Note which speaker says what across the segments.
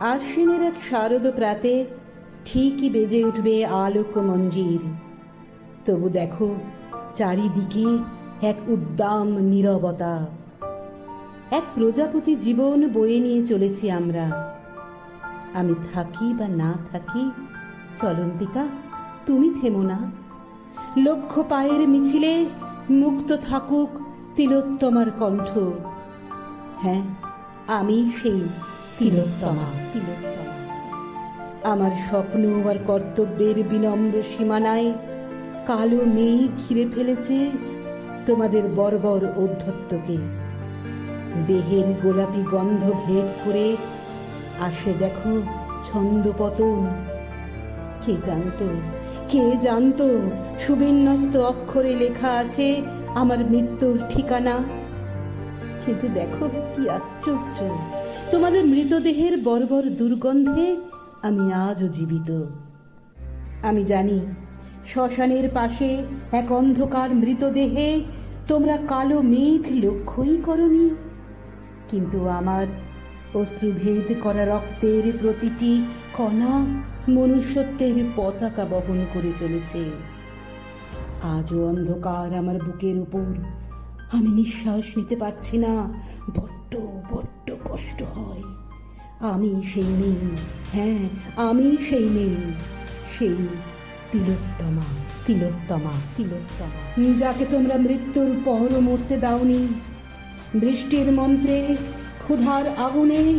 Speaker 1: আশ্বিনের এক শারদ প্রাতে ঠিকই বেজে উঠবে আলোক মঞ্জির। তবু দেখো চারিদিকে এক উদ্দাম নীরবতা। এক প্রজাপতি জীবন বয়ে নিয়ে চলেছি আমরা। আমি থাকি বা না থাকি, চলন্তিকা, তুমি থেমো না। লক্ষ পায়ের মিছিলে মুক্ত থাকুক তিলোত্তমার কণ্ঠ। হ্যাঁ আমি সেই তিলোত্তমা। আমার স্বপ্ন আর কর্তব্যের বিনম্র সীমানায় কালো মেঘ ঘিরে ফেলেছে তোমাদের বর্বর ঔদ্ধত্যকে। দেহের গোলাপি গন্ধ ভেদ করে আসে দেখো ছন্দপতন কে জানতো কে জানতো, সুবিন্যস্ত অক্ষরে লেখা আছে আমার মৃত্যুর ঠিকানা। কিন্তু দেখো কি আশ্চর্য। তোমাদের মৃতদেহের বর্বর দুর্গন্ধে আমি আজও জীবিত। আমি জানি, শ্মশানের পাশে এক অন্ধকার মৃতদেহে তোমরা কালো মেঘ লক্ষ্যই করনি। কিন্তু আমার অশ্রুভেদ করা রক্তের প্রতিটি কণা মনুষ্যত্বের পতাকা বহন করে চলেছে। আজও অন্ধকার আমার বুকের উপর আমি নিঃশ্বাস নিতে পারছি না। বড্ড বড্ড কষ্ট হয়। আমি সেই মেয়ে হ্যাঁ আমি সেই মেয়ে। সেই তিলোত্তমা তিলোত্তমা তিলোত্তমা। যাকে তোমরা মৃত্যুর পর মরতে দাওনি। বৃষ্টির মন্ত্রে ক্ষুধার আগুনে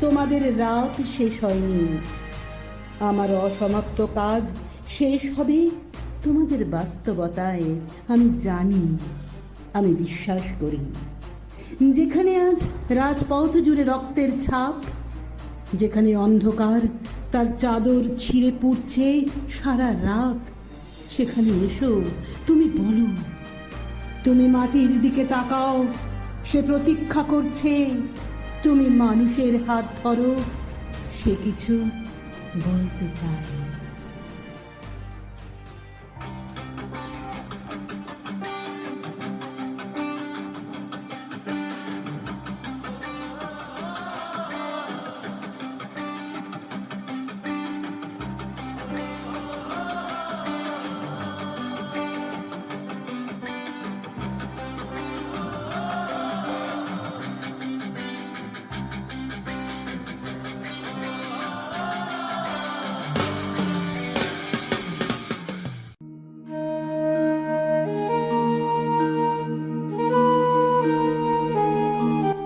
Speaker 1: তোমাদের রাত শেষ হয়নি। আমার অসমাপ্ত কাজ শেষ হবে তোমাদের বাস্তবতায়। আমি জানি আমি বিশ্বাস করি। যেখানে আজ রাজপথ জুড়ে রক্তের ছাপ, যেখানে অন্ধকার তার চাদর ছিঁড়ে পুড়ছে সারা রাত, সেখানে এসো, তুমি বলো, তুমি মাটির দিকে তাকাও, সে প্রতীক্ষা করছে, তুমি মানুষের হাত ধরো, সে কিছু বলতে চায়।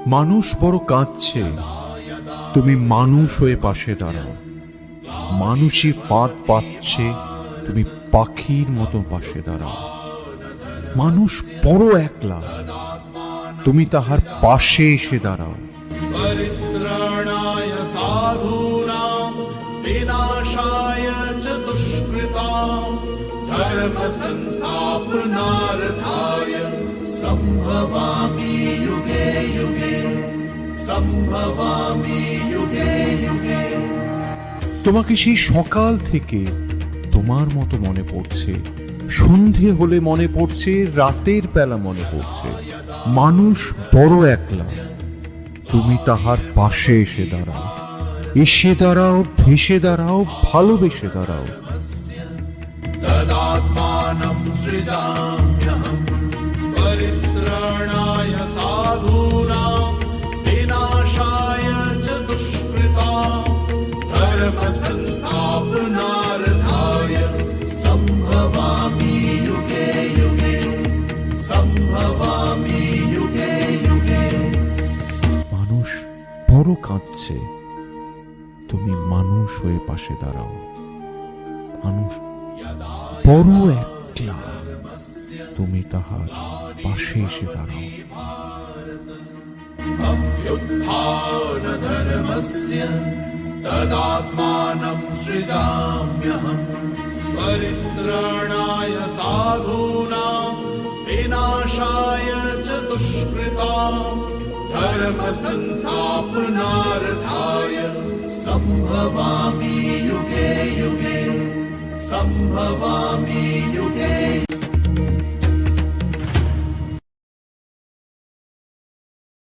Speaker 2: মানুষ বড় কাঁদছে তুমি মানুষ হয়ে পাশে দাঁড়াও মানুষই ফাঁদ পাচ্ছে তুমি পাখির মতো পাশে দাঁড়াও মানুষ বড় একলা তুমি তাহার পাশে এসে দাঁড়াও
Speaker 3: परित्राणाय साधूनां विनाशाय च दुष्कृतां धर्मसंस्थापनार्थाय सम्भवामि
Speaker 2: তোমাকে সেই সকাল থেকে তোমার মতো মনে পড়ছে। সন্ধে হলে মনে পড়ছে রাতের বেলা মনে পড়ছে। মানুষ বড় একলা। তুমি তাহার পাশে এসে দাঁড়াও। এসে দাঁড়াও ভেসে দাঁড়াও ভালোবেসে দাঁড়াও।
Speaker 3: সাধু धर्मसंस्थापनार्थाय सम्भवामि युगे युगे सम्भवामि युगे युगे
Speaker 2: মানুষ বড় কাঁদছে তুমি মানুষ হয়ে পাশে দাঁড়াও মানুষ বড় একলা তুমি তাহার পাশে এসে দাঁড়াও
Speaker 3: अभ्युत्थानधर्मस्य तदात्मानं सृजाम्यहम् परित्राणाय साधूनां विनाशाय च दुष्कृताम् धर्मसंस्थापनार्थाय सम्भवामि युगे युगे सम्भवामि युगे